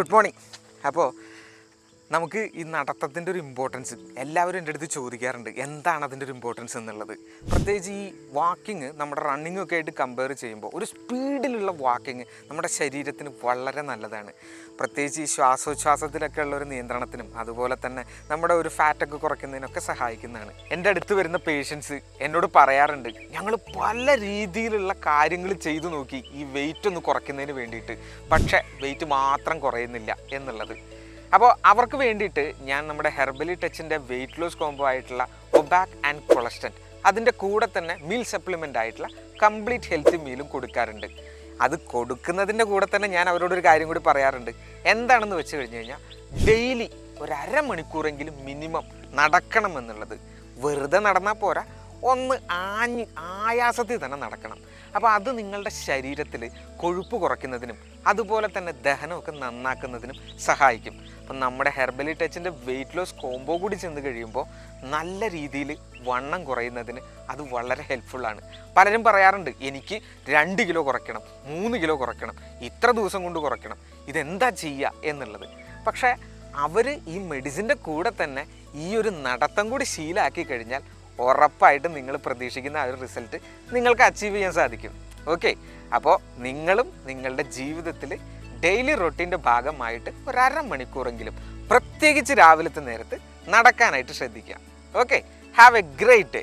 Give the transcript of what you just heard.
Good morning. അപ്പോൾ നമുക്ക് ഈ നടത്തത്തിന്റെ ഒരു ഇമ്പോർട്ടൻസ് എല്ലാവരും എന്റെ അടുത്ത് ചോദിക്കാറുണ്ട്. എന്താണ് അതിന്റെ ഒരു ഇമ്പോർട്ടൻസ് എന്നുള്ളത്? പ്രത്യേകിച്ച് ഈ വാക്കിങ് നമ്മുടെ റണ്ണിങ്ങും ഒക്കെ ആയിട്ട് കമ്പയർ ചെയ്യുമ്പോൾ ഒരു സ്പീഡിലുള്ള വാക്കിങ് നമ്മുടെ ശരീരത്തിന് വളരെ നല്ലതാണ്. പ്രത്യേകിച്ച് ഈ ശ്വാസോച്ഛ്വാസത്തിലൊക്കെ ഉള്ള ഒരു നിയന്ത്രണത്തിനും അതുപോലെ തന്നെ നമ്മുടെ ഒരു ഫാറ്റൊക്കെ കുറയ്ക്കുന്നതിനൊക്കെ സഹായിക്കുന്നതാണ്. എന്റെ അടുത്ത് വരുന്ന പേഷ്യൻസ് എന്നോട് പറയാറുണ്ട് ഞങ്ങൾ പല രീതിയിലുള്ള കാര്യങ്ങൾ ചെയ്തു നോക്കി ഈ വെയിറ്റ് ഒന്ന് കുറയ്ക്കുന്നതിന് വേണ്ടിയിട്ട്. പക്ഷേ വെയിറ്റ് മാത്രം കുറയുന്നില്ല എന്നുള്ളത്. അപ്പോൾ അവർക്ക് വേണ്ടിയിട്ട് ഞാൻ നമ്മുടെ ഹെർബലി ടച്ചിന്റെ വെയിറ്റ് ലോസ് കോംബോ ആയിട്ടുള്ള ഒബാക് ആൻഡ് കൊളസ്റ്റന്റ് അതിന്റെ കൂടെ തന്നെ മീൽ സപ്ലിമെന്റ് ആയിട്ടുള്ള കംപ്ലീറ്റ് ഹെൽത്ത് മീലും കൊടുക്കാറുണ്ട്. അത് കൊടുക്കുന്നതിന്റെ കൂടെ തന്നെ ഞാൻ അവരോടൊരു കാര്യം കൂടി പറയാറുണ്ട്. എന്താണെന്ന് വെച്ച് കഴിഞ്ഞ് കഴിഞ്ഞാൽ ഡെയിലി ഒരു അരമണിക്കൂറെങ്കിലും മിനിമം നടക്കണം എന്നുള്ളത് വെറുതെ നടന്നാൽ പോരാ. ഒന്ന് ആഞ്ഞ് ആയാസത്തിൽ തന്നെ നടക്കണം. അപ്പോൾ അത് നിങ്ങളുടെ ശരീരത്തിൽ കൊഴുപ്പ് കുറയ്ക്കുന്നതിനും അതുപോലെ തന്നെ ദഹനമൊക്കെ നന്നാക്കുന്നതിനും സഹായിക്കും. അപ്പം നമ്മുടെ ഹെർബലി ടച്ചിന്റെ വെയിറ്റ് ലോസ് കോംബോ കൂടി ചെന്ന് കഴിയുമ്പോൾ നല്ല രീതിയിൽ വണ്ണം കുറയുന്നതിന് അത് വളരെ ഹെൽപ്ഫുള്ളാണ് പലരും പറയാറുണ്ട് എനിക്ക് രണ്ട് കിലോ കുറയ്ക്കണം മൂന്ന് കിലോ കുറയ്ക്കണം ഇത്ര ദിവസം കൊണ്ട് കുറയ്ക്കണം ഇതെന്താ ചെയ്യുക എന്നുള്ളത്. പക്ഷേ അവർ ഈ മെഡിസിന്റെ കൂടെ തന്നെ ഈ ഒരു നടത്തം കൂടി ശീലമാക്കി കഴിഞ്ഞാൽ ഉറപ്പായിട്ടും നിങ്ങൾ പ്രതീക്ഷിക്കുന്ന ആ ഒരു റിസൾട്ട് നിങ്ങൾക്ക് അച്ചീവ് ചെയ്യാൻ സാധിക്കും. ഓക്കെ അപ്പോൾ നിങ്ങളും നിങ്ങളുടെ ജീവിതത്തിൽ ഡെയിലി റൊട്ടീന്റെ ഭാഗമായിട്ട് ഒരു അരമണിക്കൂറെങ്കിലും പ്രത്യേകിച്ച് രാവിലത്തെ നേരത്ത് നടക്കാനായിട്ട് ശ്രദ്ധിക്കുക. Okay have a great day